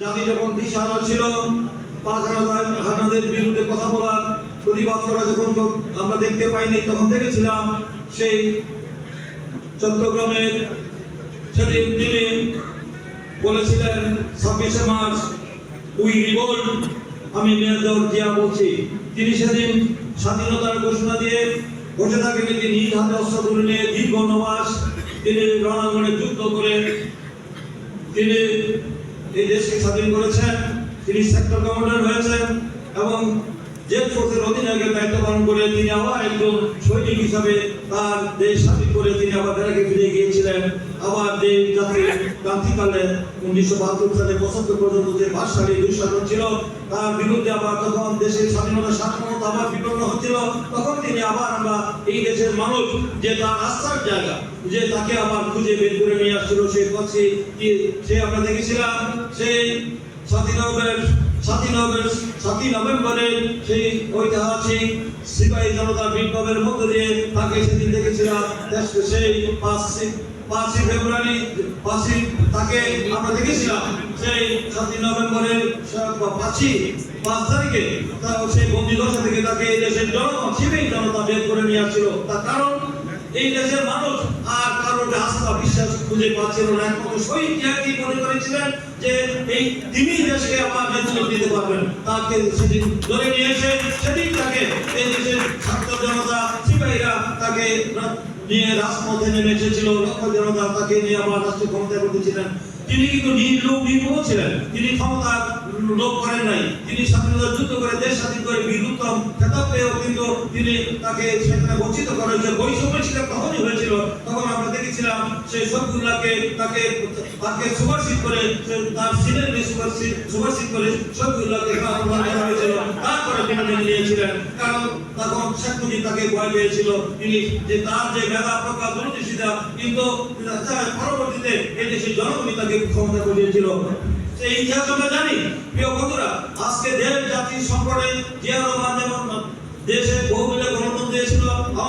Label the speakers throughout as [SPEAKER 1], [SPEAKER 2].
[SPEAKER 1] জাতি যখন দিশাহারা ছিল বিরুদ্ধে কথা বলা প্রতিবাদ করা যখন আমরা দেখতে পাইনি, তখন দেখেছিলাম সেই চট্টগ্রামের বলেছিলেন, ছাব্বিশে মার্চ, উই আমি মেয়র জিয়া বলছি। তিনি সেদিন স্বাধীনতার ঘোষণা দিয়ে বসে থাকেন তিনি নিজ হাতে অস্ত্র তুলে নিয়ে দীর্ঘ নমাস তিনি রণাঙ্গনে যুদ্ধ করে তিনি এই দেশকে স্বাধীন করেছেন। তিনি সেক্টর কমান্ডার হয়েছেন এবং জেট ফোর্সের অধিনায়কের দায়িত্ব পালন করে তিনি আবার একজন সৈনিক হিসাবে তার দেশ স্বাধীন করে তিনি আবার বেড়াকে ফিরে গিয়েছিলেন। আবার যে জাতির ক্রান্তিকালে উনিশশো বাহাত্তর সালে পঁচাত্তর পর্যন্ত যে ভাষালী দুঃশাসন ছিল, তার বিরুদ্ধে আবার তখন দেশের স্বাধীনতা সাধারণত আবার বিপন্ন হচ্ছিল, তখন তিনি আবার আমরা এই দেশের মানুষ যে তার আস্থার জায়গা, যে তাকে আবার খুঁজে বের করে নিয়ে আসছিল সেই কি সে আমরা দেখেছিলাম, সেই সাতই নভেম্বর সাতই নভেম্বর, সাতই নভেম্বরের সেই ঐতিহাসিক সিপাহী জনতার বিপ্লবের মধ্য দিয়ে তাকে সেদিন দেখেছিলাম। দেশ- সেই পাঁচই পাঁচই ফেব্রুয়ারি, পাঁচই তাকে আমরা দেখেছিলাম। সেই সাতই নভেম্বরের পাঁচই, পাঁচ তারিখে সেই বন্দি দশা থেকে তাকে দেশের জনতা সিপাহী জনতা বের করে নিয়ে আসছিল। তার কারণ এই দেশের মানুষ আর কারও আস্থা বিশ্বাস খুঁজে পাচ্ছিল না। একমাত্র শহীদ জিয়াকে মনে করেছিলেন যে এই তিনি দেশকে আমার নেতৃত্ব দিতে পারবেন। তাকে সেদিন ধরে নিয়ে সেদিন তাকে এই দেশের ছাত্র জনতা, সিপাহীরা তাকে নিয়ে রাজপথে নেমে এসেছিল। লক্ষ জনতা তাকে নিয়ে আবার রাষ্ট্র ক্ষমতায় বসেছিলেন। তিনি কিন্তু নির্লোভ নির্ভর ছিলেন। তিনি ক্ষমতা লোভ করেন নাই। তিনি স্বাধীনতা যুদ্ধ করে, দেশ স্বাধীন করে বীরুত্তম খেতাব পেয়েও কিন্তু তিনি তাকে সেখানে বঞ্চিত করা হয়েছে বৈষম্য ছিল, তখনই হয়েছিল। তখন আমরা দেখেছিলাম সেই শফিউল্লাহকে তাকে তাকে সুপারসিট করে তার সিনের সুপারসিট সুপারসিট করে করা হয়েছিল। তারপরে তিনি মেনে নিয়েছিলেন। কারণ তখন শেখ মুজিব তাকে ভয় পেয়েছিল। তিনি যে তার যে মেধা, প্রজ্ঞা দূরদৃষ্টিতা কিন্তু পরবর্তীতে এই দেশের জনগণই তাকে ক্ষমতা করিয়েছিল সেই ইতিহাস আমরা জানি। প্রিয় বন্ধুরা, আজকে দেশ জাতির সংকটে জিয়া রহমান যেমন দেশে দিয়েছিল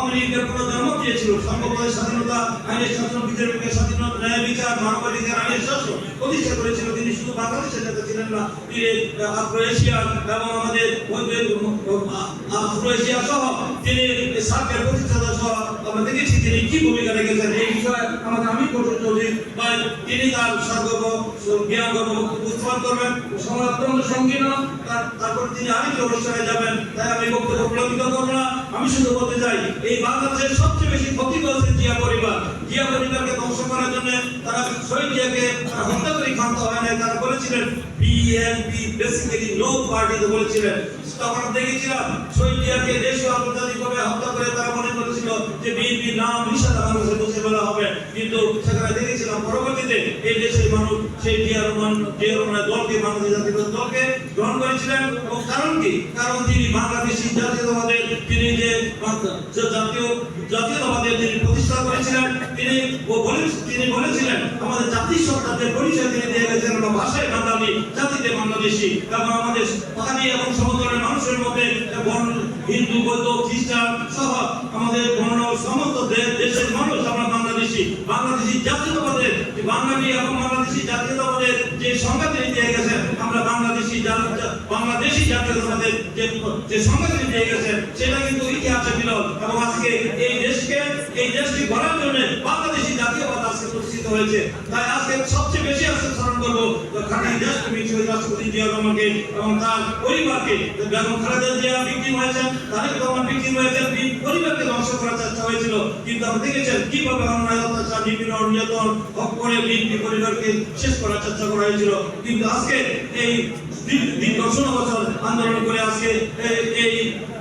[SPEAKER 1] আওয়ামী কোনো দিয়েছিল সংবাদের স্বাধীনতা আইনের শাসন বিচারের স্বাধীনতা, ন্যায় বিচার, মানবাধিকার আইনের শাসন প্রতিষ্ঠা করেছিল তিনি। শুধু বাংলাদেশের নেতা ছিলেন না, তিনি আফ্রো এশিয়া এবং আমাদের আফ্রো এশিয়া সহ তিনি সার্কের প্রতিষ্ঠাতা সহ আমরা দেখেছি তিনি কি ভূমিকা রেখেছেন এই বিষয়ে আমাদের আমি কৌশল চৌধুরী বা তিনি তার সর্ব জ্ঞান গর্ব করবেন। সময় অত্যন্ত তারপর তিনি আরেকটি অনুষ্ঠানে যাবেন, তাই আমি বক্তব্য প্রলম্বিত করব না। আমি শুধু বলতে চাই এই বাংলাদেশের সবচেয়ে বেশি ক্ষতি করেছে জিয়া পরিবার। জিয়া পরিবারকে ধ্বংস করার জন্য তারা শহীদ জিয়াকে হত্যা করে ক্ষান্ত হয় নাই, তারা বলেছিলেন বিএনপি বেসিক্যালি নো পার্টিতে বলেছিলেন। তখন দেখেছিলাম, শহীদ জিয়াকে দেশীয় আন্তর্জাতিকভাবে হত্যা করে তারা মনে করেছিল যে বিএনপি নাম নিষেধা মানুষের মুছে হবে। কিন্তু সেখানে দেখেছিলাম পরবর্তীতে এই দেশের মানুষ, সেই জিয়া রহমান দলকে, বাংলাদেশ জাতীয় দলকে গ্রহণ করেছিলেন। এবং কারণ কি? কারণ তিনি বাংলাদেশি জাতীয়তাবাদের তিনি যে জাতীয়, জাতীয়তাবাদের তিনি প্রতিষ্ঠা করেছিলেন, তিনি তিনি বলেছিলেন, আমাদের জাতির সত্তার পরিচয় তিনি দিয়ে গেছেন আমরা ভাষায় বাঙালি, জাতিতে বাংলাদেশি। এবং আমাদের পাহাড়ি এবং সমতলের মানুষের মধ্যে হিন্দু, বৌদ্ধ, খ্রিস্টান সহ আমাদের বর্ণ সমস্ত দে- দেশের মানুষ আমরা বাংলাদেশি বাংলাদেশি জাতীয়তাবাদের যে এখন বাংলাদেশি জাতীয়তাবাদের যে সংজ্ঞা তিনি গেছেন আমরা বাংলাদেশি বাংলাদেশি জাতীয়তাবাদের যে যে সংজ্ঞা তিনি গেছেন সেটা কিন্তু ইতিহাসে বিরল। এবং আজকে এই দেশকে, এই দেশটি গড়ার বাংলাদেশি জাতীয়বাদ আজকে প্রতিষ্ঠিত হয়েছে। তাই আজকে সবচেয়ে বেশি আজকে স্মরণ করব খালি তুমি শহীদ রাষ্ট্রপতি জিয়া রহমানকে এবং তার পরিবারকে। বেগম খালেদা জিয়া বিক্রিম হয়েছেন, তারেক রহমান বিক্রিম হয়েছেন পরিবারকে ধ্বংস করার চেষ্টা হয়েছিল। কিন্তু আপনি দেখেছেন কীভাবে অন্যায়, অত্যাচার, নিপীড়ন, নির্যাতন, হক করে বিএনপি পরিবারকে শেষ করার চেষ্টা করা হয়েছিল। কিন্তু আজকে এই দীর্ঘ ষোলো বছর আন্দোলন করে আজকে এই-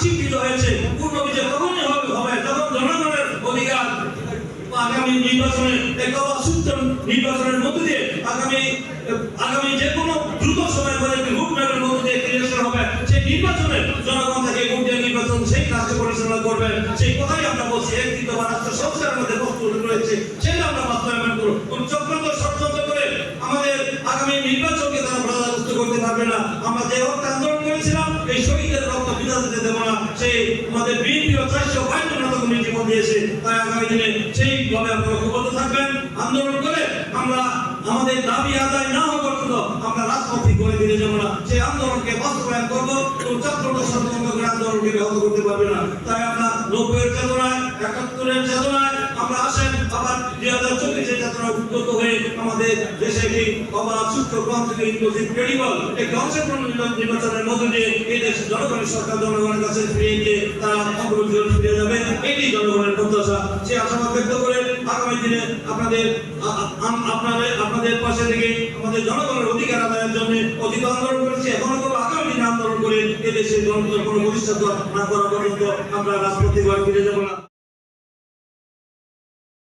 [SPEAKER 1] স্বীকৃত হয়েছে পূর্ণ বিজয় কখনই হবে হবে তখন জনগণের অধিকার আগামী নির্বাচনে একটা অসুস্থ নির্বাচনের মধ্য দিয়ে আগামী আগামী যে কোনো দ্রুত সময়ের মধ্যে একটি ভোটম্যানের মধ্য দিয়ে ক্রিয়েশন হবে, সেই নির্বাচনে জনগণ থেকে ভোট দিয়ে নির্বাচন, সেই কাজকে পরিচালনা করবেন সেই কথাই আমরা বলছি। একটি তোমার রাষ্ট্র সংস্কারের মধ্যে প্রস্তুত রয়েছে, সেটা আমরা বাস্তবায়ন করব। কোন চক্রান্ত ষড়যন্ত্র করে আমাদের আগামী নির্বাচনকে তারা বাধাগ্রস্ত করতে পারবে না। আমরা যে হত্যা করেছিলাম, এই শহীদের রক্ত বিধা দিতে দেবো না। সেই আমাদের বিএনপি চারশো বাইশ নেতাকর্মী জীবন দিয়েছে। তাই আগামী দিনে সেইভাবে আপনারা ঐক্যবদ্ধ থাকবেন। আন্দোলন করে আমরা আমাদের দাবি আদায় না হওয়া পর্যন্ত আমরা রাজপথে করে ফিরে যাব না। সেই আন্দোলনকে বাস্তবায়ন করব এবং চক্রান্ত ষড়যন্ত্র আন্দোলনকে ব্যাহত করতে পারবে না। তাই আমরা নব্বইয়ের চেতনায়, একাত্তরের চেতনায় আমরা আসেন, আবার আমাদের আপনাদের পাশে থেকে আমাদের জনগণের অধিকার আদায়ের জন্য অতীত আন্দোলন করেছি, এখনও করব। আগামী দিনে আন্দোলন করে এদেশের জনগণের কোনো প্রতিষ্ঠা না করা পর্যন্ত আমরা রাজপথে ফিরে যাব না।